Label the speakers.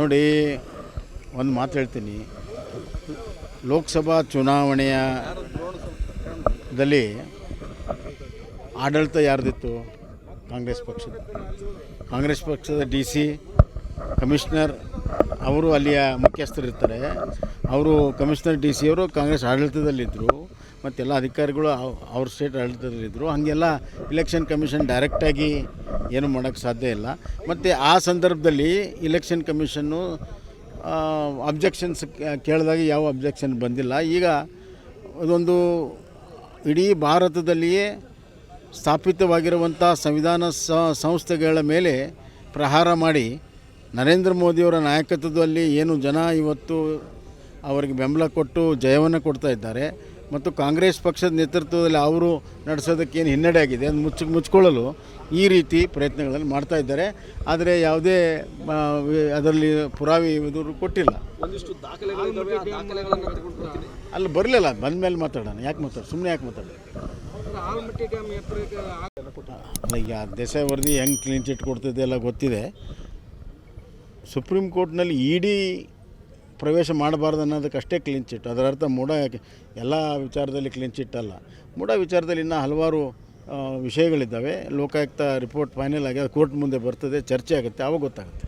Speaker 1: ನೋಡಿ, ಒಂದು ಮಾತು ಹೇಳ್ತೀನಿ. ಲೋಕಸಭಾ ಚುನಾವಣೆಯ ದಲ್ಲಿ ಆಡಳಿತ ಯಾರ್ದಿತ್ತು? ಕಾಂಗ್ರೆಸ್ ಪಕ್ಷದ. ಕಾಂಗ್ರೆಸ್ ಪಕ್ಷದ ಡಿ ಸಿ ಕಮಿಷನರ್ ಅವರು ಅಲ್ಲಿಯ ಮುಖ್ಯಸ್ಥರಿರ್ತಾರೆ. ಅವರು ಕಮಿಷನರ್ ಡಿ ಸಿ ಅವರು ಕಾಂಗ್ರೆಸ್ ಆಡಳಿತದಲ್ಲಿದ್ದರು ಮತ್ತೆಲ್ಲ ಅಧಿಕಾರಿಗಳು ಅವ್- ಅವ್ರ ಸ್ಟೇಟ್ ಆಡಳಿತದಲ್ಲಿದ್ದರು ಹಾಗೆಲ್ಲ ಇಲೆಕ್ಷನ್ ಕಮಿಷನ್ ಡೈರೆಕ್ಟಾಗಿ ಏನು ಮಾಡೋಕ್ಕೆ ಸಾಧ್ಯ ಇಲ್ಲ. ಮತ್ತು ಆ ಸಂದರ್ಭದಲ್ಲಿ ಇಲೆಕ್ಷನ್ ಕಮಿಷನ್ನು ಅಬ್ಜೆಕ್ಷನ್ಸ್ ಕೇಳಿದಾಗ ಯಾವ ಅಬ್ಜೆಕ್ಷನ್ ಬಂದಿಲ್ಲ. ಈಗ ಅದೊಂದು ಇಡೀ ಭಾರತದಲ್ಲಿಯೇ ಸ್ಥಾಪಿತವಾಗಿರುವಂಥ ಸಂವಿಧಾನ ಸಂಸ್ಥೆಗಳ ಮೇಲೆ ಪ್ರಹಾರ ಮಾಡಿ ನರೇಂದ್ರ ಮೋದಿಯವರ ನಾಯಕತ್ವದಲ್ಲಿ ಏನು ಜನ ಇವತ್ತು ಅವರಿಗೆ ಬೆಂಬಲ ಕೊಟ್ಟು ಜಯವನ್ನು ಕೊಡ್ತಾ ಇದ್ದಾರೆ. ಮತ್ತು ಕಾಂಗ್ರೆಸ್ ಪಕ್ಷದ ನೇತೃತ್ವದಲ್ಲಿ ಅವರು ನಡೆಸೋದಕ್ಕೇನು ಹಿನ್ನಡೆ ಆಗಿದೆ ಅದು ಮುಚ್ಚ ಮುಚ್ಕೊಳ್ಳಲು ಈ ರೀತಿ ಪ್ರಯತ್ನಗಳನ್ನು ಮಾಡ್ತಾ ಇದ್ದಾರೆ. ಆದರೆ ಯಾವುದೇ ಅದರಲ್ಲಿ ಪುರಾವೆ ಇದು ಕೊಟ್ಟಿಲ್ಲ. ಅಲ್ಲಿ ಬರಲಿಲ್ಲ ಬಂದ ಮೇಲೆ ಮಾತಾಡೋಣ. ಯಾಕೆ ಮಾತಾಡ ಸುಮ್ಮನೆ ಯಾಕೆ ಅಲ್ಲ ಈಗ ದೇಸಾಯಿ ವರದಿ ಹೆಂಗೆ ಕ್ಲೀನ್ ಚಿಟ್ ಕೊಡ್ತಿದೆ ಎಲ್ಲ ಗೊತ್ತಿದೆ. ಸುಪ್ರೀಂ ಕೋರ್ಟ್ನಲ್ಲಿ ಇಡಿ ಪ್ರವೇಶ ಮಾಡಬಾರ್ದು ಅನ್ನೋದಕ್ಕೆ ಅಷ್ಟೇ ಕ್ಲೀನ್ ಚಿಟ್ ಅದರ ಅರ್ಥ ಮೂಡ ಎಲ್ಲ ವಿಚಾರದಲ್ಲಿ ಕ್ಲೀನ್ ಚಿಟ್ ಅಲ್ಲ. ಮೂಡ ವಿಚಾರದಲ್ಲಿ ಇನ್ನೂ ಹಲವಾರು ವಿಷಯಗಳಿದ್ದಾವೆ. ಲೋಕಾಯುಕ್ತ ರಿಪೋರ್ಟ್ ಫೈನಲ್ ಆಗಿ ಅದು ಕೋರ್ಟ್ ಮುಂದೆ ಬರ್ತದೆ, ಚರ್ಚೆ ಆಗುತ್ತೆ ಆವಾಗ ಗೊತ್ತಾಗುತ್ತೆ.